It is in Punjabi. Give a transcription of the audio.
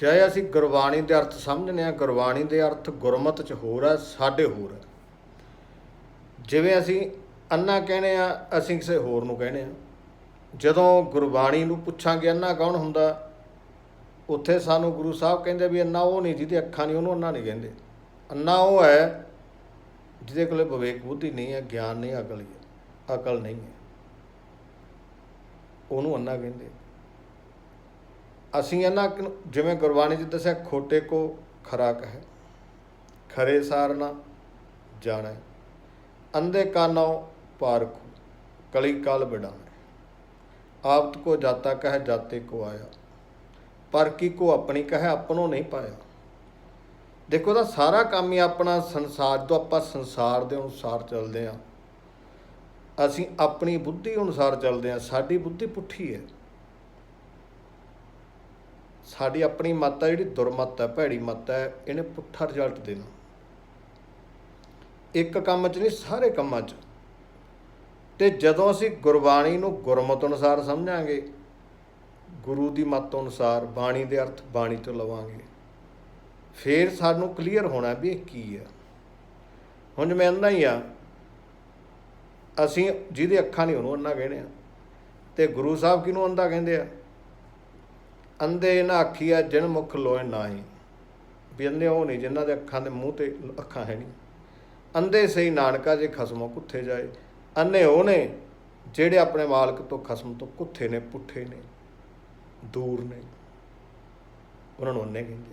ਜੇ ਅਸੀਂ ਗੁਰਬਾਣੀ ਦੇ ਅਰਥ ਸਮਝਨੇ ਆ ਗੁਰਬਾਣੀ ਦੇ ਅਰਥ ਗੁਰਮਤ ਚ ਹੋਰ ਆ ਸਾਡੇ ਹੋਰ ਆ ਜਿਵੇਂ ਅਸੀਂ ਅੰਨਾ ਕਹਿੰਦੇ ਆ ਅਸੀਂ ਕਿਸੇ ਹੋਰ ਨੂੰ ਕਹਿੰਦੇ ਆ ਜਦੋਂ ਗੁਰਬਾਣੀ ਨੂੰ ਪੁੱਛਾਂਗੇ, ਅੰਨਾ ਕੌਣ ਹੁੰਦਾ? ਉੱਥੇ ਸਾਨੂੰ ਗੁਰੂ ਸਾਹਿਬ ਕਹਿੰਦੇ ਵੀ ਅੰਨਾ ਉਹ ਨਹੀਂ, ਜਿਹਦੀ ਅੱਖਾਂ ਨਹੀਂ, ਉਹਨੂੰ ਅੰਨਾ ਨਹੀਂ ਕਹਿੰਦੇ। ਅੰਨਾ ਉਹ ਹੈ, ਜਿਹਦੇ ਕੋਲੇ ਵਿਵੇਕ ਬੁੱਧੀ ਨਹੀਂ ਹੈ, ਗਿਆਨ ਨਹੀਂ, ਅਕਲ ਹੈ, ਅਕਲ ਨਹੀਂ ਹੈ। ਉਹਨੂੰ ਅੰਨਾ ਕਹਿੰਦੇ। ਅਸੀਂ ਇਹਨਾਂ ਜਿਵੇਂ ਗੁਰਬਾਣੀ ਚ ਦੱਸਿਆ, ਖੋਟੇ ਕੋ ਖਰਾ ਕਹੈ, ਖਰੇ ਸਾਰਨਾ ਜਾਣੈ, ਅੰਧੇ ਕਾਨੋ ਪਾਰਖੂ ਕਲੀ ਕਾਲ ਬਿਡਾਣੇ। ਆਪਤ ਕੋ ਜਾਤਾ ਕਹੈ, ਜਾਤੇ ਕੋ ਆਇਆ, ਪਰ ਕੀ ਕੋ ਆਪਣੀ ਕਹੈ, ਆਪਣੋ ਨਹੀਂ ਪਾਇਆ। ਦੇਖੋ ਤਾਂ ਸਾਰਾ ਕੰਮ ਹੀ ਆਪਣਾ ਸੰਸਾਰ ਤੋਂ ਆਪਾਂ ਸੰਸਾਰ ਦੇ ਅਨੁਸਾਰ ਚੱਲਦੇ ਆ। ਅਸੀਂ ਆਪਣੀ ਬੁੱਧੀ ਅਨੁਸਾਰ ਚੱਲਦੇ ਆ, ਸਾਡੀ ਬੁੱਧੀ ਪੁੱਠੀ ਹੈ। ਸਾਡੀ ਆਪਣੀ ਮੱਤ ਹੈ ਜਿਹੜੀ ਦੁਰਮੱਤ ਹੈ ਭੈੜੀ ਮੱਤ ਹੈ ਇਹਨੇ ਪੁੱਠਾ ਰਿਜ਼ਲਟ ਦੇਣਾ। ਇੱਕ ਕੰਮ 'ਚ ਨਹੀਂ, ਸਾਰੇ ਕੰਮਾਂ 'ਚ। ਤੇ ਜਦੋਂ ਅਸੀਂ ਗੁਰਬਾਣੀ ਨੂੰ ਗੁਰਮਤ ਅਨੁਸਾਰ ਸਮਝਾਂਗੇ, ਗੁਰੂ ਦੀ ਮੱਤ ਅਨੁਸਾਰ ਬਾਣੀ ਦੇ ਅਰਥ ਬਾਣੀ ਤੋਂ ਲਵਾਂਗੇ, ਫੇਰ ਸਾਨੂੰ ਕਲੀਅਰ ਹੋਣਾ ਵੀ ਇਹ ਕੀ ਹੈ ਹੁਣ ਜਿਵੇਂ ਅੰਨਾ ਹੀ ਆ, ਅਸੀਂ ਜਿਹਦੇ ਅੱਖਾਂ ਨਹੀਂ ਉਹਨੂੰ ਅੰਨਾ ਕਹਿੰਦੇ ਆ, ਤੇ ਗੁਰੂ ਸਾਹਿਬ ਕਿਹਨੂੰ ਅੰਦਾ ਕਹਿੰਦੇ ਆ? ਅੰਧੇ ਨਾ ਆਖੀਆ ਜਿਨ ਮੁਖ ਲੋਏ ਨਾਹੀ। ਵੀ ਅੰਧੇ ਉਹ ਨਹੀਂ, ਜਿਨ੍ਹਾਂ ਦੇ ਅੱਖਾਂ ਦੇ ਮੂੰਹ ਤੇ ਅੱਖਾਂ ਹੈ ਨਹੀਂ। ਅੰਧੇ ਸਹੀ ਨਾਨਕਾ ਜੇ ਖਸਮੋਂ ਕੁੱਥੇ ਜਾਏ। ਅੰਨੇ ਉਹ ਨੇ, ਜਿਹੜੇ ਆਪਣੇ ਮਾਲਕ ਤੋਂ ਖਸਮ ਤੋਂ ਕੁੱਥੇ ਨੇ, ਪੁੱਠੇ ਨੇ, ਦੂਰ ਨੇ। ਉਹਨਾਂ ਨੂੰ ਅੰਨੇ ਕਹਿੰਦੇ